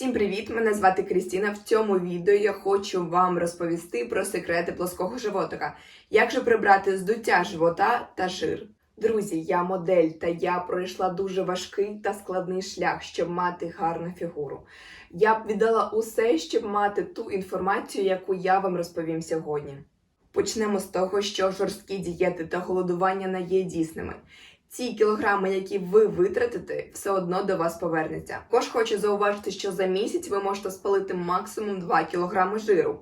Всім привіт! Мене звати Крістіна. В цьому відео я хочу вам розповісти про секрети плоского животика, як же прибрати здуття живота та жир. Друзі, я модель, та я пройшла дуже важкий та складний шлях, щоб мати гарну фігуру. Я б віддала усе, щоб мати ту інформацію, яку я вам розповім сьогодні. Почнемо з того, що жорсткі дієти та голодування не є дійсними. Ці кілограми, які ви витратите, все одно до вас повернеться. Також хочу зауважити, що за місяць ви можете спалити максимум 2 кілограми жиру.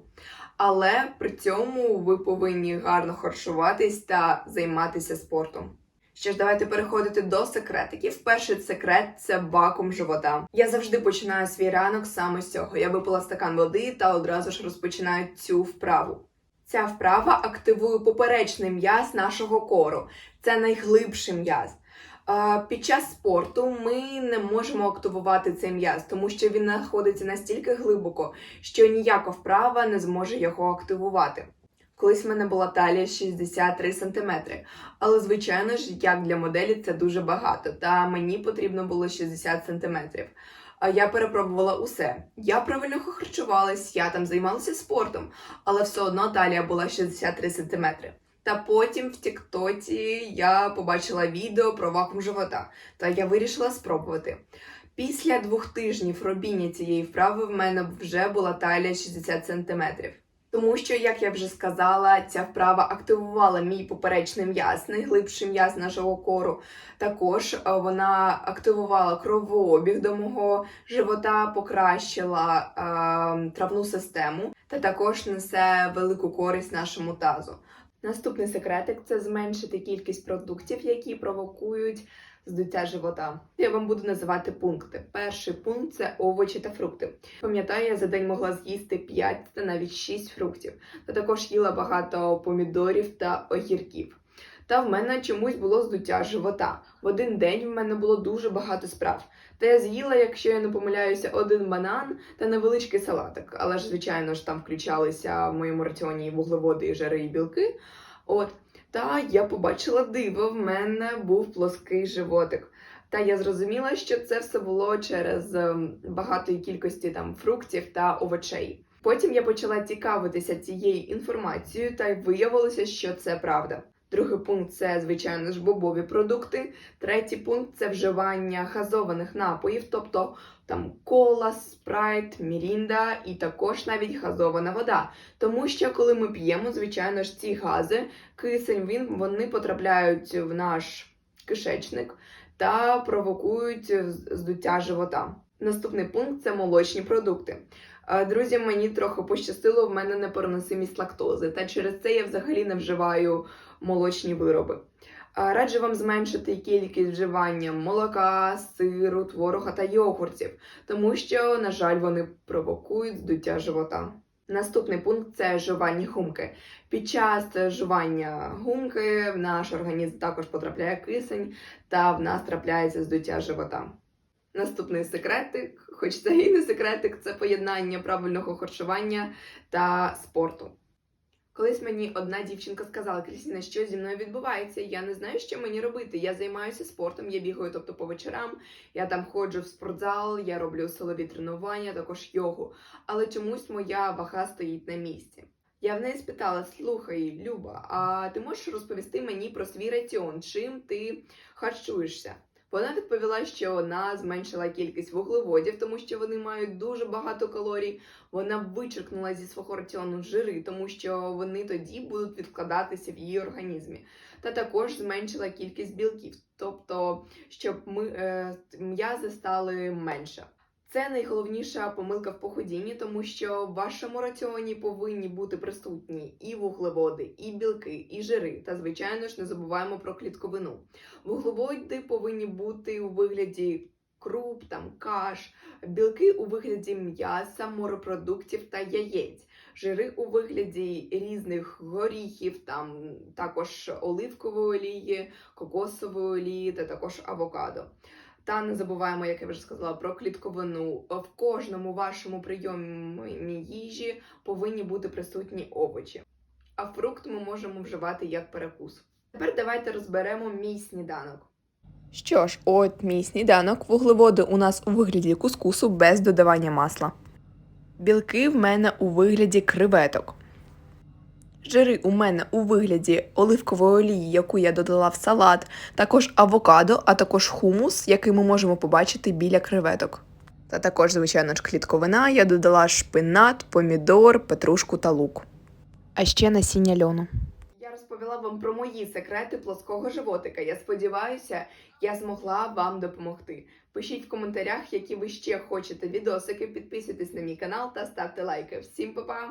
Але при цьому ви повинні гарно харчуватись та займатися спортом. Що ж, давайте переходити до секретиків. Перший секрет це вакуум живота. Я завжди починаю свій ранок саме з цього. Я випила стакан води та одразу ж розпочинаю цю вправу. Ця вправа активує поперечний м'яз нашого кору. Це найглибший м'яз. Під час спорту ми не можемо активувати цей м'яз, тому що він знаходиться настільки глибоко, що ніяка вправа не зможе його активувати. Колись в мене була талія 63 см, але звичайно ж, як для моделі, це дуже багато, та мені потрібно було 60 см. Я перепробувала усе. Я правильно харчувалась, я там займалася спортом, але все одно талія була 63 см. Та потім в Тіктоці я побачила відео про вакуум живота, та я вирішила спробувати. Після двох тижнів робіння цієї вправи в мене вже була талія 60 см. Тому що, як я вже сказала, ця вправа активувала мій поперечний м'яз, найглибший м'яз нашого кору. Також е, вона активувала кровообіг до мого живота, покращила е, травну систему та також несе велику користь нашому тазу. Наступний секретик це зменшити кількість продуктів, які провокують здуття живота. Я вам буду називати пункти. Перший пункт це овочі та фрукти. Пам'ятаю, я за день могла з'їсти 5 та навіть 6 фруктів. Та також їла багато помідорів та огірків. Та в мене чомусь було здуття живота. В один день в мене було дуже багато справ. Та я з'їла, якщо я не помиляюся, один банан та невеличкий салатик. Але ж, звичайно ж, там включалися в моєму раціоні вуглеводи, і жири, і білки. От. Та я побачила диво, в мене був плоский животик. Та я зрозуміла, що це все було через ем, багатої кількості там фруктів та овочей. Потім я почала цікавитися цією інформацією, та й виявилося, що це правда. Другий пункт це, звичайно ж, бобові продукти. Третій пункт це вживання газованих напоїв, тобто там кола, спрайт, мірінда і також навіть газована вода. Тому що коли ми п'ємо, звичайно ж, ці гази, кисень, він вони потрапляють в наш кишечник та провокують здуття живота. Наступний пункт це молочні продукти. Друзі, мені трохи пощастило, в мене непереносимість лактози, та через це я взагалі не вживаю молочні вироби. Раджу вам зменшити кількість вживання молока, сиру, творога та йогуртів, тому що, на жаль, вони провокують здуття живота. Наступний пункт це жування гумки. Під час жування гумки в наш організм також потрапляє кисень, та в нас трапляється здуття живота. Наступний секретик, хоч це і не секретик, це поєднання правильного харчування та спорту. Колись мені одна дівчинка сказала, Крістіна, що зі мною відбувається, я не знаю, що мені робити. Я займаюся спортом, я бігаю, тобто по вечорам, я там ходжу в спортзал, я роблю силові тренування, також йогу. Але чомусь моя вага стоїть на місці. Я в неї спитала: слухай, Люба, а ти можеш розповісти мені про свій раціон, чим ти харчуєшся? Вона відповіла, що вона зменшила кількість вуглеводів, тому що вони мають дуже багато калорій. Вона вичеркнула зі свого раціону жири, тому що вони тоді будуть відкладатися в її організмі. Та також зменшила кількість білків, тобто щоб ми, е, м'язи стали менше. Це найголовніша помилка в походінні, тому що в вашому раціоні повинні бути присутні і вуглеводи, і білки, і жири. Та, звичайно ж, не забуваємо про клітковину. Вуглеводи повинні бути у вигляді круп, там каш, білки у вигляді м'яса, морепродуктів та яєць, жири у вигляді різних горіхів, там також оливкової олії, кокосової олії та також авокадо. Та не забуваємо, як я вже сказала, про клітковину. В кожному вашому прийомі їжі повинні бути присутні овочі. А фрукт ми можемо вживати як перекус. Тепер давайте розберемо мій сніданок. Що ж, от мій сніданок. Вуглеводи у нас у вигляді кускусу без додавання масла. Білки в мене у вигляді креветок. Жири у мене у вигляді оливкової олії, яку я додала в салат, також авокадо, а також хумус, який ми можемо побачити біля креветок. Та також, звичайно ж, клітковина, я додала шпинат, помідор, петрушку та лук. А ще насіння льону. Я розповіла вам про мої секрети плоского животика. Я сподіваюся, я змогла вам допомогти. Пишіть в коментарях, які ви ще хочете відосики, підписуйтесь на мій канал та ставте лайки. Всім па-па!